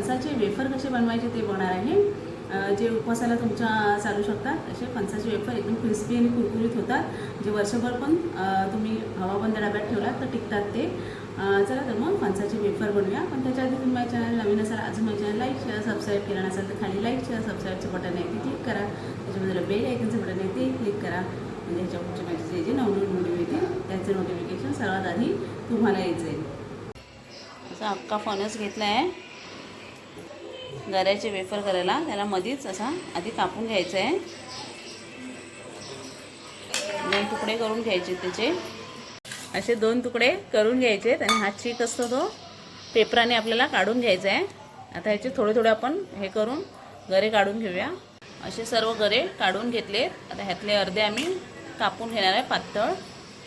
कणसाचे wafer कसे बनवायचे ते बघणार आहे. जे उपवासाला तुमच्या चालू शकतात असे फणसाचे वेफर एकदम क्रिस्पी आणि कुरकुरीत होतात. जे वर्षभर पण तुम्ही हवाबंद डब्यात ठेवलात तर टिकतात ते. चला तर मग फणसाचे वेफर बनवूया. पण त्याच्या आधी तुम्ही माझ्या चॅनल नवीन असाल अजून माझ्या चॅनल लाईक शेअर सबस्क्राईब केलं नसेल तर खाली लाईक शेअर सबस्क्राईबचं बटन आहे ते क्लिक करा. त्याच्यामध्ये बेल आयकनचं बटन आहे ते क्लिक करा. म्हणजे ह्याच्यापुढचे माझे जे जे नवनवीन व्हिडिओ येते त्याचं नोटिफिकेशन सर्वात आधी तुम्हाला यायचं आहे असा अख्खा फणस घेतला आहे गऱ्याचे वेफर करायला. त्याला मधीच असा आधी कापून घ्यायचं आहे दोन तुकडे करून घ्यायचे त्याचे. असे दोन तुकडे करून घ्यायचे आणि हा चीक असतो तो पेपराने आपल्याला काढून घ्यायचा आहे आता ह्याचे थोडे थोडे आपण हे करून गरे काढून घेऊया. असे सर्व गरे काढून घेतले. आता ह्यातले अर्धे आम्ही कापून घेणार आहे पातळ.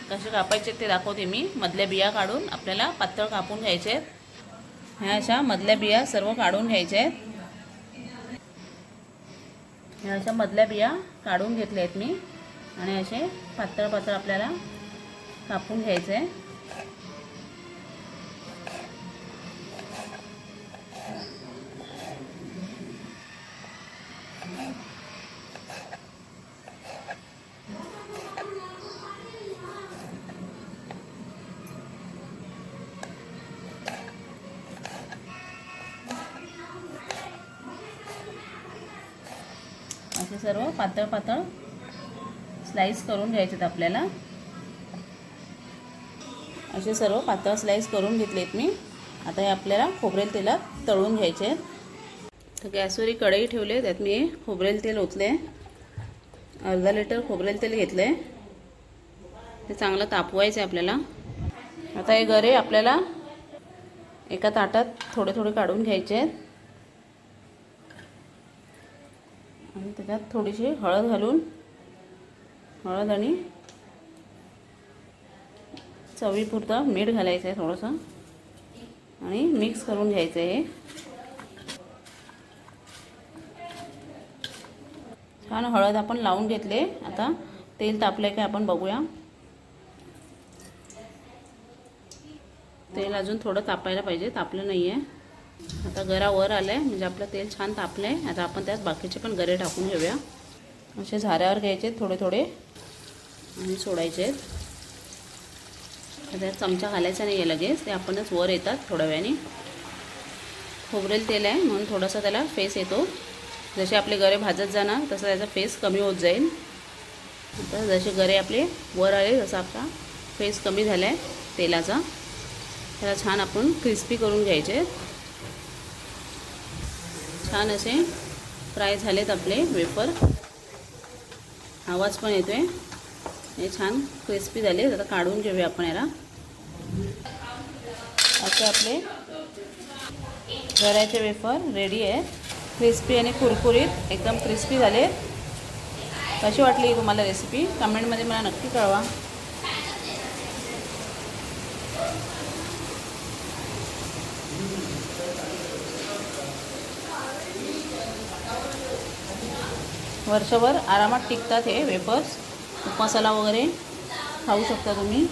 कसे कापायचे ते दाखवते मी. मधल्या बिया काढून आपल्याला पातळ कापून घ्यायचे आहेत ह्या अशा मधल्या बिया सर्व काढून घ्यायच्या आहेत ह्या अशा मधल्या बिया काढून घेतल्या आहेत मी. आणि असे पातळ पातळ आपल्याला कापून घ्यायचे. आहे असे सर्व पातळ पातळ स्लाईस करून घ्यायचे आहेत आपल्याला. असे सर्व पातळ स्लाईस करून घेतलेत मी. आता हे आपल्याला खोबरेल तेलात तळून घ्यायचे आहेत. तर गॅसवर ही कढई ठेवली त्यात मी खोबरेल तेल ओतले अर्धा लिटर खोबरेल तेल घेतलं आहे. ते चांगलं तापवायचं आहे आपल्याला. आता हे गरे आपल्याला एका ताटात थोडे थोडे काढून घ्यायचे आहेत. आणि त्याच्यात थोडीशी हळद घालून हळद आणि चवीपुरतं मीठ घालायचं आहे थोडंसं. आणि मिक्स करून घ्यायचं आहे छान हळद आपण लावून घेतले. आता तेल तापले काय आपण बघूया. तेल अजून थोडं तापायला पाहिजे तापलं नाही आहे आता गरा वर आलं आहे म्हणजे आपलं तेल छान तापलं आहे आता आपण त्यात बाकीचे पण गरे टाकून घेऊया. असे झाऱ्यावर घ्यायचे थोडे थोडे आणि सोडायचे. त्यात चमचा घालायचा नाही आहे लगेच ते आपणच वर येतात थोड्या वेळाने. खोबरेल तेल आहे म्हणून थोडासा त्याला फेस येतो. जसे आपले गरे भाजत जाणार तसं त्याचा फेस कमी होत जाईल. आता जसे गरे आपले वर आले तसा आपला फेस कमी झाला आहे तेलाचा. त्याला छान आपण क्रिस्पी करून घ्यायचे. आहेत छान असे फ्राय झालेत आपले वेफर. आवाज पण येतो आहे हे छान क्रिस्पी झाले. आता काढून घेऊया आपण याला. असे आपले घराचे वेफर रेडी आहेत क्रिस्पी आणि कुरकुरीत एकदम क्रिस्पी झाले. कशी वाटली तुम्हाला रेसिपी कमेंटमध्ये मला नक्की कळवा. वर्षभर आरामात टिकतात हे वेफर्स मसाला वगैरे खाऊ शकता तुम्ही.